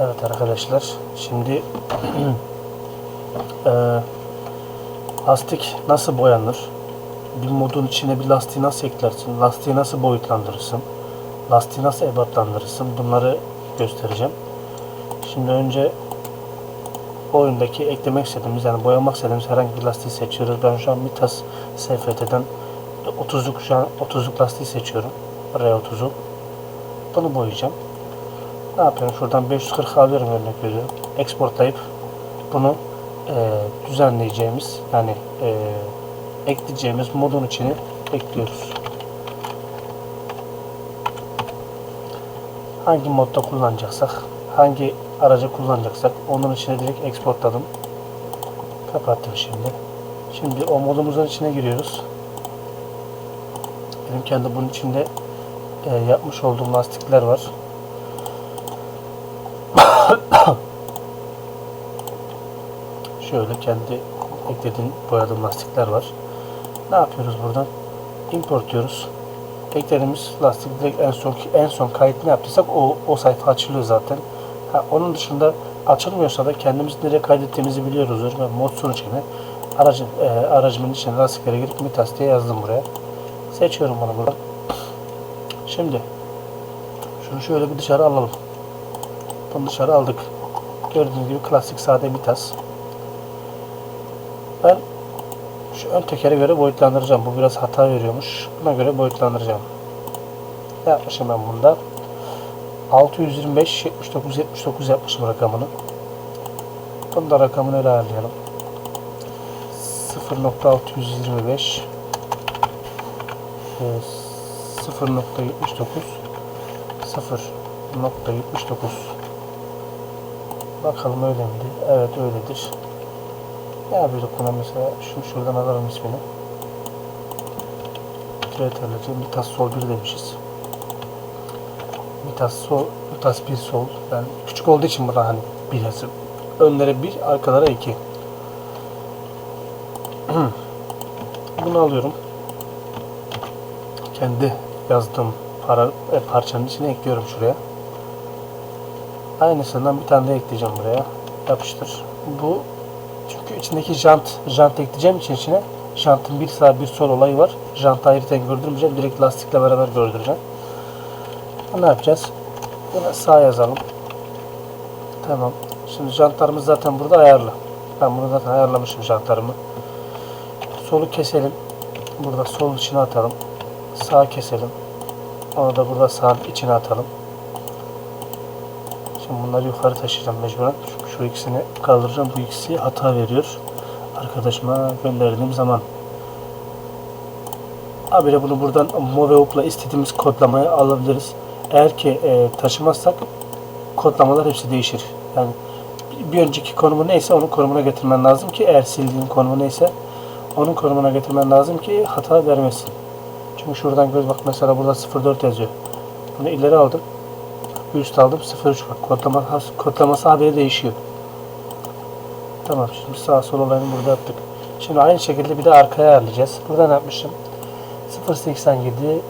Evet arkadaşlar şimdi eee, lastik nasıl boyanır? Bir modun içine bir lastiği nasıl eklersin? Lastiği nasıl boyutlandırırsın? Lastiği nasıl ebatlandırırsın? Bunları göstereceğim. Şimdi önce oyundaki eklemek istediğimiz yani boyamak istediğimiz herhangi bir lastiği seçiyoruz. Ben şu an Mitas SFT'den 30'luk şu an 30'luk lastiği seçiyorum. R30'u. Bunu boyayacağım. Ne yapıyorum? Şuradan 540 alıyorum örnek veriyorum. Exportlayıp bunu e, düzenleyeceğimiz yani e, ekleyeceğimiz modun içine ekliyoruz. Hangi modda kullanacaksak, hangi aracı kullanacaksak onun içine direkt exportladım. Kapattım şimdi. Şimdi o modumuzun içine giriyoruz. Benim kendi bunun içinde e, yapmış olduğum lastikler var. Şöyle kendi eklediğim boyadığım lastikler var. Ne yapıyoruz buradan? Import diyoruz. Eklediğimiz lastik direkt en son en son kayıt ne yaptıysak o o sayfa açılıyor zaten. Ha, onun dışında açılmıyorsa da kendimiz nereye kaydettiğimizi biliyoruzdur. Ben mod gibi aracın e, aracımın içine lastiklere girip mitas diye yazdım buraya. Seçiyorum bunu buradan. Şimdi şunu şöyle bir dışarı alalım. Bunu dışarı aldık. Gördüğünüz gibi klasik sade mitas. Ben şu ön tekere göre boyutlandıracağım. Bu biraz hata veriyormuş. Buna göre boyutlandıracağım. Ne yapmışım ben bunda? 625 79 79 yapmışım rakamını. Bunu da rakamını öyle ayarlayalım. 0.625 e, 0.79 0.79 Bakalım öyle miydi? Evet öyledir. Ne yapıyorduk buna mesela? Şunu şuradan alalım ismini. Kreator'lıcı Mitas Sol 1 demişiz. Mitas Sol, Mitas 1 Sol. Ben küçük olduğu için burada hani bir yazım. Önlere bir, arkalara iki. Bunu alıyorum. Kendi yazdığım para, e, parçanın içine ekliyorum şuraya. Aynısından bir tane de ekleyeceğim buraya. Yapıştır. Bu içindeki jant, jant ekleyeceğim için içine jantın bir sağ bir sol olayı var. Jantı ayrıca gördürmeyeceğim. Direkt lastikle beraber gördüreceğim. Ne yapacağız? Yine sağ yazalım. Tamam. Şimdi jantlarımız zaten burada ayarlı. Ben bunu zaten ayarlamışım jantlarımı. Solu keselim. Burada sol içine atalım. Sağ keselim. Onu da burada sağ içine atalım. Şimdi bunları yukarı taşıyacağım mecburen. Şu ikisini kaldıracağım. Bu ikisi hata veriyor. Arkadaşıma gönderdiğim zaman. Abi de bunu buradan Moveup'la istediğimiz kodlamayı alabiliriz. Eğer ki e, taşımazsak kodlamalar hepsi değişir. Yani bir- önceki konumu neyse onun konumuna getirmen lazım ki eğer sildiğin konumu neyse onun konumuna getirmen lazım ki hata vermesin. Çünkü şuradan göz bak mesela burada 04 yazıyor. Bunu ileri aldım. Üst aldım 03 bak kodlama, kodlaması haberi değişiyor. Tamam şimdi sağ sol olayını burada yaptık. Şimdi aynı şekilde bir de arkaya ayarlayacağız. Burada yapmışım? 087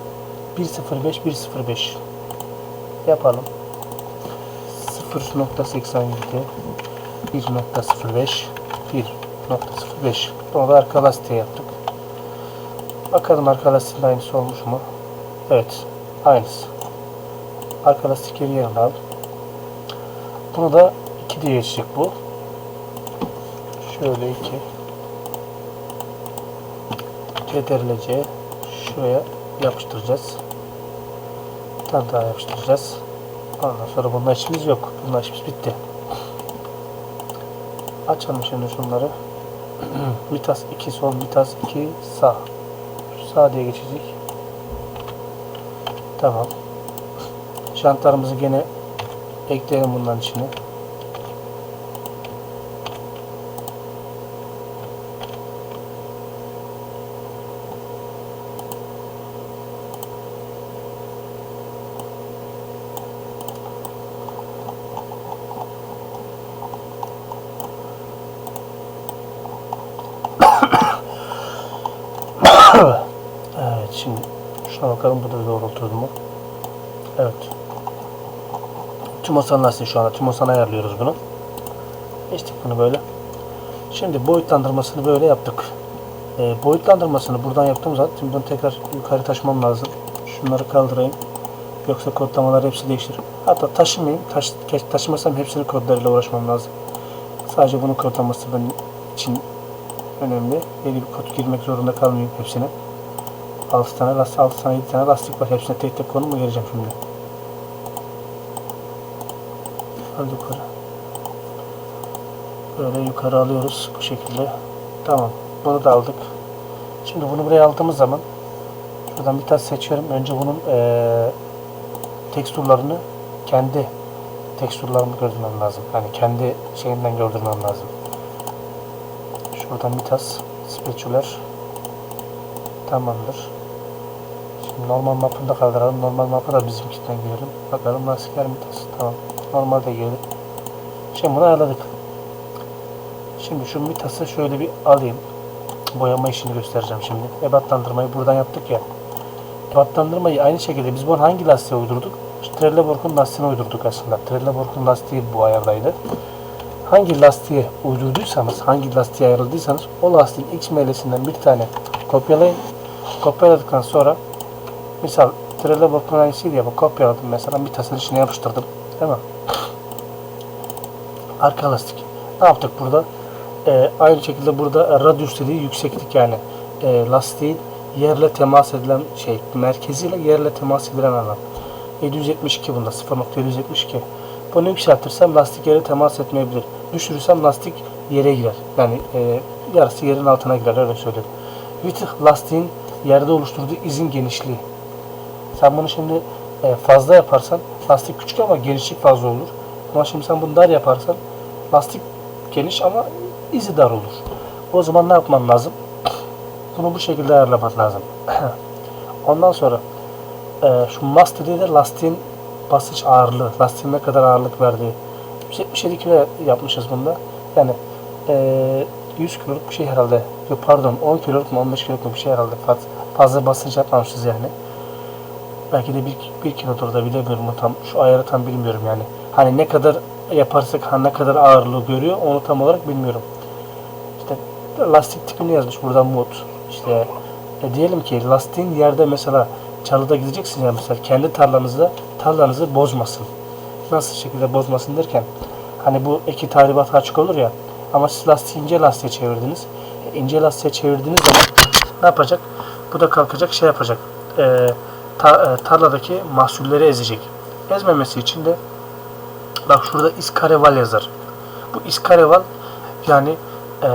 105 105 yapalım. 0.87 1.05 1.05 Bunu da arka lastiğe yaptık. Bakalım arka lastiğin aynısı olmuş mu? Evet. Aynısı. Arka lastik geri al. Bunu da 2 diye geçecek bu. Şöyle 2. Ctrl C şuraya yapıştıracağız. Bir tane daha yapıştıracağız. Ondan sonra bununla işimiz yok. Bununla işimiz bitti. Açalım şimdi şunları. vitas 2 sol, vitas 2 sağ. Sağ diye geçecek. Tamam. Şantlarımızı gene ekleyelim bunların içine. Evet şimdi şuna bakalım bu da doğrultuldu mu? Evet. Tümosan lastiği şu anda. Tümosan ayarlıyoruz bunu. Geçtik bunu böyle. Şimdi boyutlandırmasını böyle yaptık. Ee, boyutlandırmasını buradan yaptığım zaman bunu tekrar yukarı taşımam lazım. Şunları kaldırayım. Yoksa kodlamalar hepsi değişir. Hatta taşımayayım. Taş, taşımasam hepsinin kodlarıyla uğraşmam lazım. Sadece bunun kodlaması benim için önemli. Yeni bir kod girmek zorunda kalmayayım hepsine. 6 tane lastik, 6 tane 7 tane lastik var. Hepsine tek tek konum mu vereceğim şimdi? Hadi yukarı. Böyle yukarı alıyoruz bu şekilde. Tamam. Bunu da aldık. Şimdi bunu buraya aldığımız zaman şuradan bir tane seçiyorum. Önce bunun eee teksturlarını kendi teksturlarını gördürmem lazım. Yani kendi şeyinden gördürmem lazım. Şuradan bir tas spatüler tamamdır. Şimdi normal mapını da kaldıralım. Normal mapı da bizimkinden girelim. Bakalım nasıl gelir mi tas? Tamam. Normal de girdi. Şimdi bunu ayarladık. Şimdi şu mitası şöyle bir alayım. Boyama işini göstereceğim şimdi. Ebatlandırmayı buradan yaptık ya. Ebatlandırmayı aynı şekilde biz bunu hangi lastiğe uydurduk? İşte Trelleborg'un lastiğine uydurduk aslında. Trelleborg'un lastiği bu ayardaydı. Hangi lastiğe uydurduysanız, hangi lastiğe ayarladıysanız o lastiğin X meyilesinden bir tane kopyalayın. Kopyaladıktan sonra misal Trelleborg'un aynısıydı ya kopyaladım mesela bir tasın içine yapıştırdım. Değil mi? Arka lastik. Ne yaptık burada? Ee, aynı şekilde burada radyus dediği yükseklik yani e, lastiğin yerle temas edilen şey merkeziyle yerle temas edilen alan. 772 bunda 0.772. Bunu yükseltirsem lastik yere temas etmeyebilir. Düşürürsem lastik yere girer. Yani e, yarısı yerin altına girer öyle söyleyeyim. Width lastiğin yerde oluşturduğu izin genişliği. Sen bunu şimdi e, fazla yaparsan lastik küçük ama genişlik fazla olur. Ama şimdi sen bunu dar yaparsan lastik geniş ama izi dar olur. O zaman ne yapman lazım? Bunu bu şekilde ayarlaman lazım. Ondan sonra e, şu mass dediği de lastiğin basınç ağırlığı, lastiğin ne kadar ağırlık verdiği. 77 kilo yapmışız bunda. Yani e, 100 kiloluk bir şey herhalde. Yok pardon 10 kiloluk mu 15 kiloluk mu bir şey herhalde. Faz- Fazla basınç yapmamışız yani. Belki de 1, 1 kilodur da bilemiyorum tam. Şu ayarı tam bilmiyorum yani. Hani ne kadar yaparsak ha, ne kadar ağırlığı görüyor onu tam olarak bilmiyorum. İşte lastik tipini yazmış buradan mod. İşte e, diyelim ki lastiğin yerde mesela çalıda gideceksin ya mesela kendi tarlanızda tarlanızı bozmasın. Nasıl şekilde bozmasın derken hani bu eki tahribat açık olur ya ama siz lastiği ince lastiğe çevirdiniz. E, ince lastiğe çevirdiğiniz zaman ne yapacak? Bu da kalkacak şey yapacak. E, ta- e, tarladaki mahsulleri ezecek. Ezmemesi için de bak şurada iskareval yazar. Bu iskareval yani e,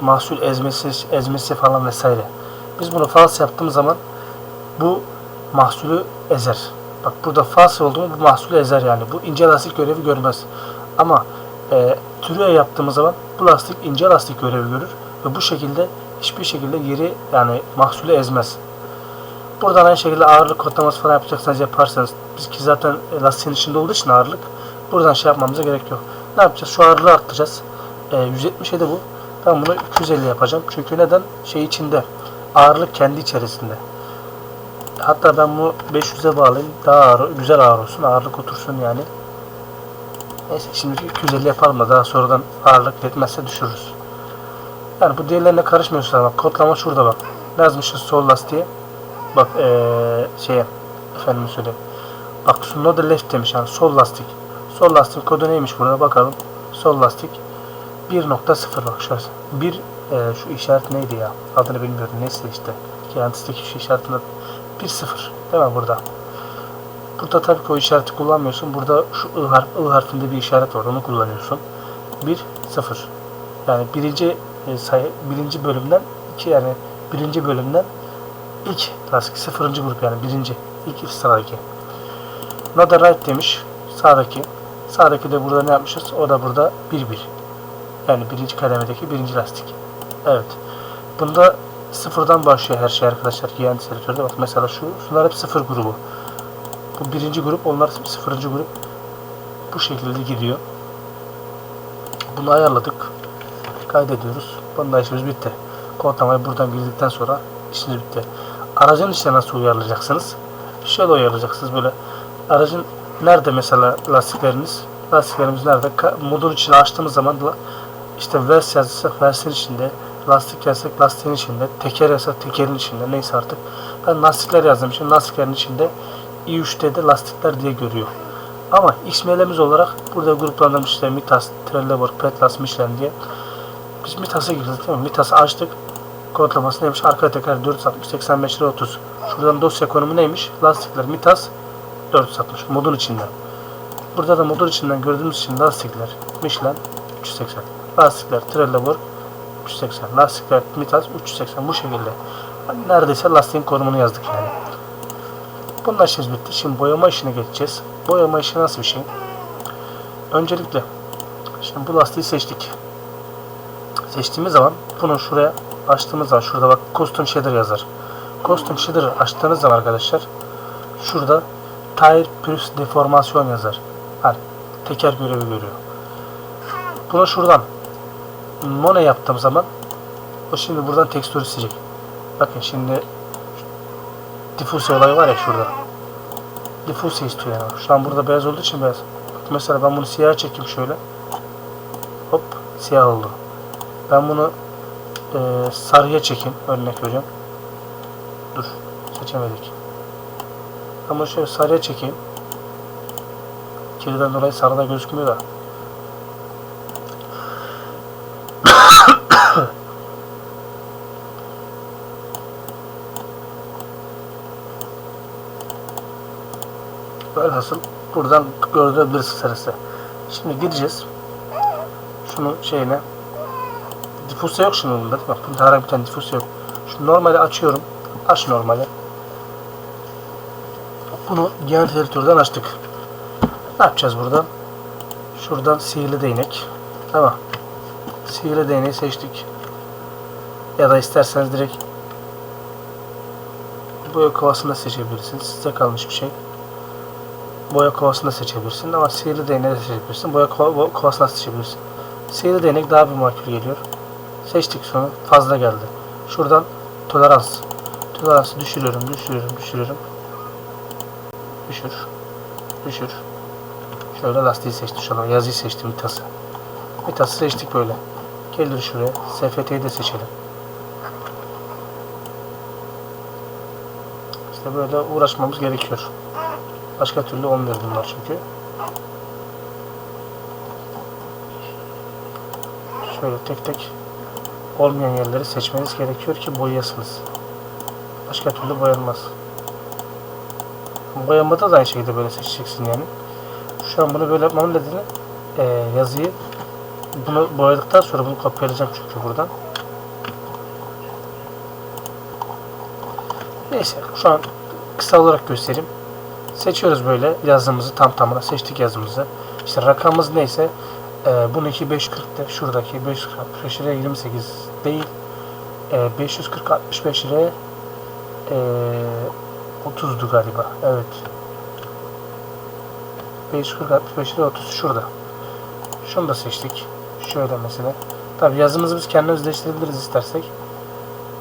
mahsul ezmesi, ezmesi falan vesaire. Biz bunu fals yaptığımız zaman bu mahsulü ezer. Bak burada fals oldu bu mahsulü ezer yani. Bu ince lastik görevi görmez. Ama e, türüye yaptığımız zaman bu lastik ince lastik görevi görür ve bu şekilde hiçbir şekilde yeri yani mahsulü ezmez. Buradan aynı şekilde ağırlık kodlaması falan yapacaksanız yaparsanız biz ki zaten e, lastiğin içinde olduğu için ağırlık buradan şey yapmamıza gerek yok. Ne yapacağız? Şu ağırlığı arttıracağız. E, 177 bu. Ben bunu 250 yapacağım. Çünkü neden? Şey içinde. Ağırlık kendi içerisinde. Hatta ben bunu 500'e bağlayayım. Daha ağır, güzel ağır olsun. Ağırlık otursun yani. Neyse şimdi 250 yapalım da daha sonradan ağırlık yetmezse düşürürüz. Yani bu diğerlerine karışmıyorsun bak. Kodlama şurada bak. Yazmışız sol lastiğe? Bak ee, şeye efendim söyleyeyim. Bak no the left demiş yani sol lastik. Sol lastik kodu neymiş burada bakalım. Sol lastik 1.0 bak şurası. 1 e, şu işaret neydi ya? Adını bilmiyorum. Neyse işte. Kendisindeki şu işaretinde 1.0 değil mi burada? Burada tabii ki o işareti kullanmıyorsun. Burada şu I, harf, I harfinde bir işaret var. Onu kullanıyorsun. 1, 0. Yani birinci e, sayı, birinci bölümden iki yani birinci bölümden ilk lastik sıfırıncı grup yani birinci ilk sıradaki. The right demiş sağdaki. Sağdaki de burada ne yapmışız? O da burada 1 1. Yani birinci kademedeki birinci lastik. Evet. Bunda sıfırdan başlıyor her şey arkadaşlar. Giyen seritörde bak mesela şu şunlar hep sıfır grubu. Bu birinci grup onlar sıfırıncı grup. Bu şekilde gidiyor. Bunu ayarladık. Kaydediyoruz. Bunda işimiz bitti. Kodlamayı buradan girdikten sonra işiniz bitti. Aracın içine nasıl uyarlayacaksınız? Şöyle uyarlayacaksınız böyle. Aracın Nerede mesela lastikleriniz? Lastiklerimiz nerede? Modun içine açtığımız zaman işte vers yazırsak versin içinde, lastik yazsak lastiğin içinde, teker yazsak tekerin içinde neyse artık. Ben lastikler yazdım. Şimdi lastiklerin içinde i3'te lastikler diye görüyor. Ama XML'miz olarak burada gruplandırmış işte Mitas, Trelleborg, Petlas, Michelin diye. Biz Mitas'a girdik değil mi? Mitas'ı açtık. Kodlaması neymiş? Arka teker 460 85 lira 30. Şuradan dosya konumu neymiş? Lastikler Mitas 460 modun içinden. Burada da modun içinden gördüğümüz için lastikler Michelin 380. Lastikler Trelleborg 380. Lastikler Mitas 380 bu şekilde. Neredeyse lastiğin konumunu yazdık yani. Bunlar işimiz bitti. Şimdi boyama işine geçeceğiz. Boyama işi nasıl bir şey? Öncelikle şimdi bu lastiği seçtik. Seçtiğimiz zaman bunu şuraya açtığımız zaman şurada bak custom shader yazar. Custom shader açtığınız zaman arkadaşlar şurada tire plus deformasyon yazar. Hani teker görevi görüyor. Bunu şuradan Mone yaptığım zaman o şimdi buradan tekstür isteyecek. Bakın şimdi diffuse olayı var ya şurada. Diffuse istiyor yani. Şu an burada beyaz olduğu için beyaz. Bak mesela ben bunu siyah çekeyim şöyle. Hop siyah oldu. Ben bunu e, sarıya çekeyim. Örnek veriyorum. Dur. Seçemedik. Bunu şöyle sarıya çekeyim. Kirden dolayı sarıda gözükmüyor da. Velhasıl buradan görebilirsiniz serisi. Şimdi gideceğiz. Şunun şeyine. Diffuse yok şimdi bunda değil? Bunda herhangi bir tane diffuse yok. Şu normali açıyorum. Aç normali. Bunu Geometry editörden açtık. Ne yapacağız buradan? Şuradan sihirli değnek. Tamam. Sihirli değneği seçtik. Ya da isterseniz direkt boya kovasını seçebilirsiniz. Size kalmış bir şey. Boya kovasını da seçebilirsin ama sihirli değneği de seçebilirsin. Boya kova, bo- kovasını da seçebilirsin. Sihirli değnek daha bir makul geliyor. Seçtik sonra fazla geldi. Şuradan tolerans. Toleransı düşürüyorum, düşürüyorum, düşürüyorum. Düşür. Düşür. Şöyle lastiği seçtim şu an. Yazıyı seçtim mitası. Mitası seçtik böyle. Gelir şuraya. SFT'yi de seçelim. İşte böyle uğraşmamız gerekiyor. Başka türlü olmuyor bunlar çünkü. Şöyle tek tek olmayan yerleri seçmeniz gerekiyor ki boyayasınız. Başka türlü boyanmaz. Boyamada da aynı şekilde böyle seçeceksin yani. Şu an bunu böyle yapmamın nedeni eee, yazıyı bunu boyadıktan sonra bunu kopyalayacağım çünkü buradan. Neyse şu an kısa olarak göstereyim. Seçiyoruz böyle yazımızı tam tamına seçtik yazımızı. İşte rakamımız neyse e, bununki 540'tı. Şuradaki 545 liraya 28 değil. E, 540 65 liraya e, 30'du galiba. Evet. 540 65 lira 30 şurada. Şunu da seçtik. Şöyle mesela. Tabi yazımızı biz kendimiz değiştirebiliriz istersek.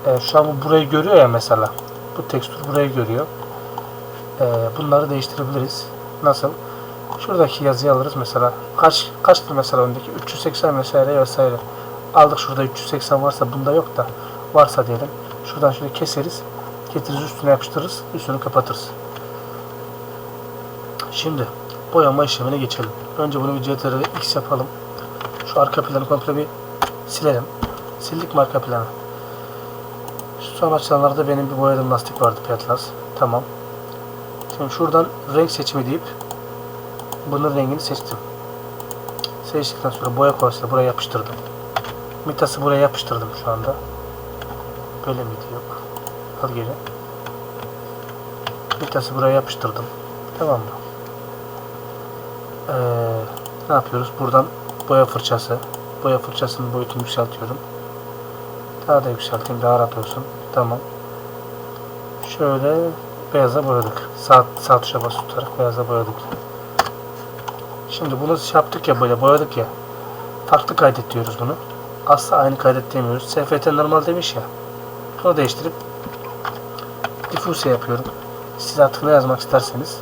E, şu an bu burayı görüyor ya mesela. Bu tekstür burayı görüyor. E, bunları değiştirebiliriz. Nasıl? Şuradaki yazıyı alırız mesela. Kaç kaçtır mesela öndeki? 380 vesaire vesaire. Aldık şurada 380 varsa bunda yok da varsa diyelim. Şuradan şöyle keseriz. Getiririz üstüne yapıştırırız. Üstünü kapatırız. Şimdi boyama işlemine geçelim. Önce bunu bir CTRL X yapalım. Şu arka planı komple bir silelim. Sildik mi arka planı? Şu son açılanlarda benim bir boyadığım lastik vardı Petlas. Tamam. Şimdi şuradan renk seçimi deyip bunun rengini seçtim. Seçtikten sonra boya kovasıyla buraya yapıştırdım. Mitası buraya yapıştırdım şu anda. Böyle miydi? Yok. Geri. Mitası buraya yapıştırdım. Tamam mı? Ee, ne yapıyoruz? Buradan boya fırçası. Boya fırçasının boyutunu yükseltiyorum. Daha da yükselteyim. Daha rahat olsun. Tamam. Şöyle beyaza boyadık. Sağ, sağ tuşa basıp tutarak beyaza boyadık. Şimdi bunu şey yaptık ya böyle boyadık ya. Farklı kaydet diyoruz bunu. Asla aynı kaydet demiyoruz. SFT normal demiş ya. Bunu değiştirip diffuse yapıyorum. Siz artık ne yazmak isterseniz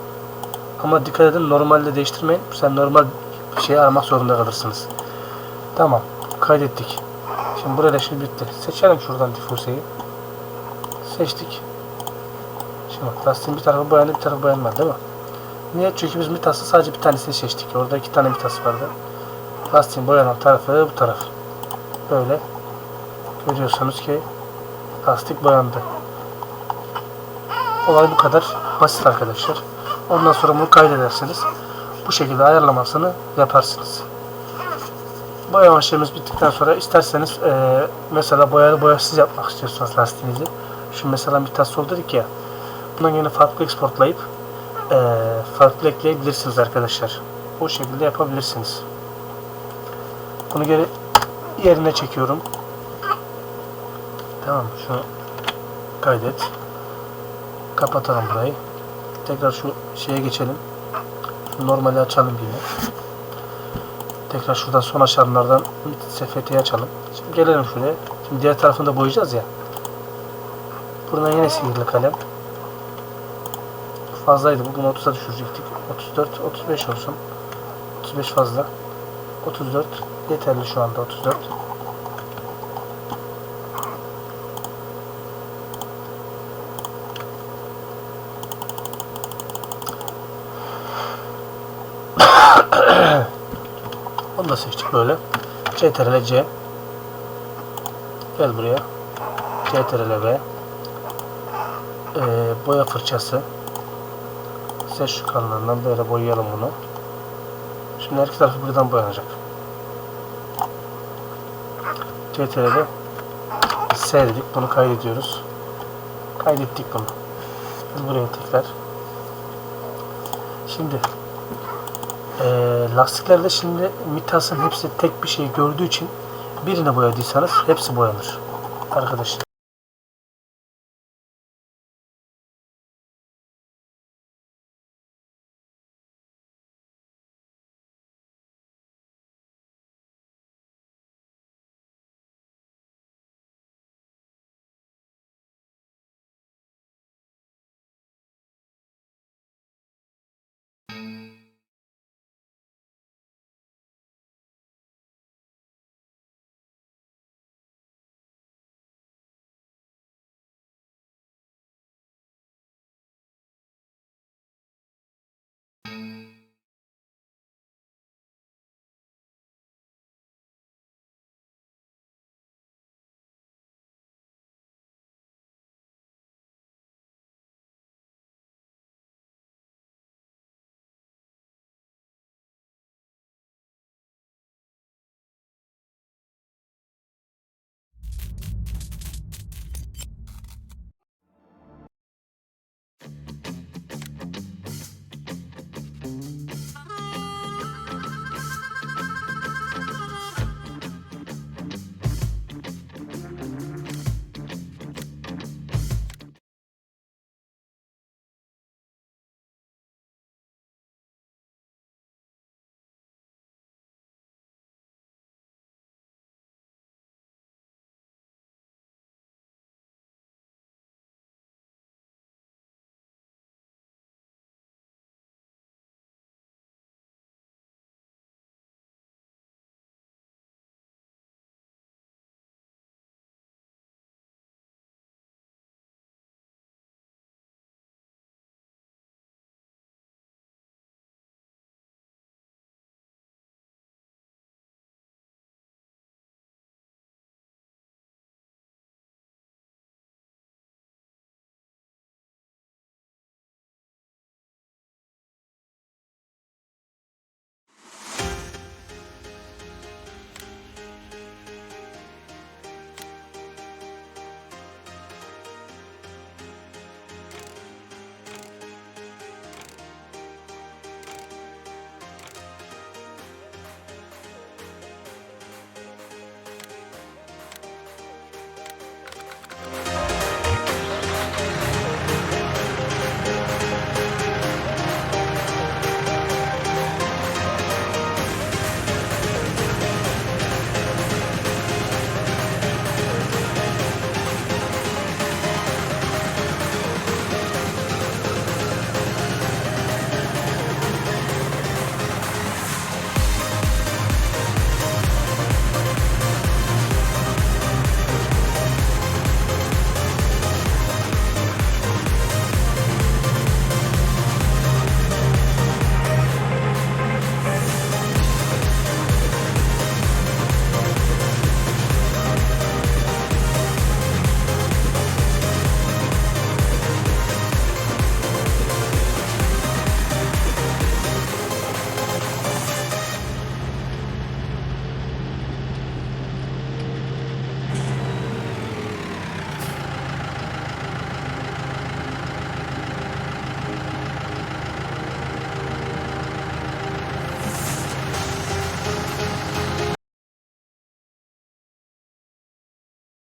Ama dikkat edin normalde değiştirmeyin. Sen normal şeyi aramak zorunda kalırsınız. Tamam. Kaydettik. Şimdi burada şimdi bitti. Seçelim şuradan diffuse'yi. Seçtik. Şimdi bak lastiğin bir tarafı boyandı bir tarafı boyanmadı değil mi? Niye? Çünkü biz mitası sadece bir tanesini seçtik. Orada iki tane mitası vardı. Lastiğin boyanan tarafı bu taraf. Böyle. Görüyorsunuz ki lastik boyandı. Olay bu kadar basit arkadaşlar. Ondan sonra bunu kaydedersiniz. Bu şekilde ayarlamasını yaparsınız. Boyama işlemimiz bittikten sonra isterseniz eee, mesela boyalı boyasız yapmak istiyorsanız lastiğinizi. Şu mesela bir tas sol dedik ya. Bundan yine farklı exportlayıp eee, farklı ekleyebilirsiniz arkadaşlar. Bu şekilde yapabilirsiniz. Bunu geri yerine çekiyorum. Tamam şunu kaydet. Kapatalım burayı. Tekrar şu şeye geçelim. Normali açalım yine. Tekrar şuradan son aşamalardan SFT'yi açalım. Şimdi gelelim şuraya. Şimdi diğer tarafını da boyayacağız ya. Buradan yine sihirli kalem. Fazlaydı. Bugün 30'a düşürecektik. 34, 35 olsun. 35 fazla. 34 yeterli şu anda 34. Da seçtik böyle. CTRL C. Gel buraya. CTRL V. Ee, boya fırçası. Seç şu kanlarından böyle boyayalım bunu. Şimdi her iki tarafı birden boyanacak. CTRL'de S dedik. Bunu kaydediyoruz. Kaydettik bunu. Biz buraya tekrar. Şimdi eee lastiklerde şimdi mitasın hepsi tek bir şey gördüğü için birine boyadıysanız hepsi boyanır. Arkadaşlar. 例えば、このような状況ではなく、このような状況ではなく、このような状況ではなく、このような状況ではなく、このような状況ではなく、このような状況ではなく、このような状況ではなく、このような状況ではなく、このような状況ではなく、このような状況ではなく、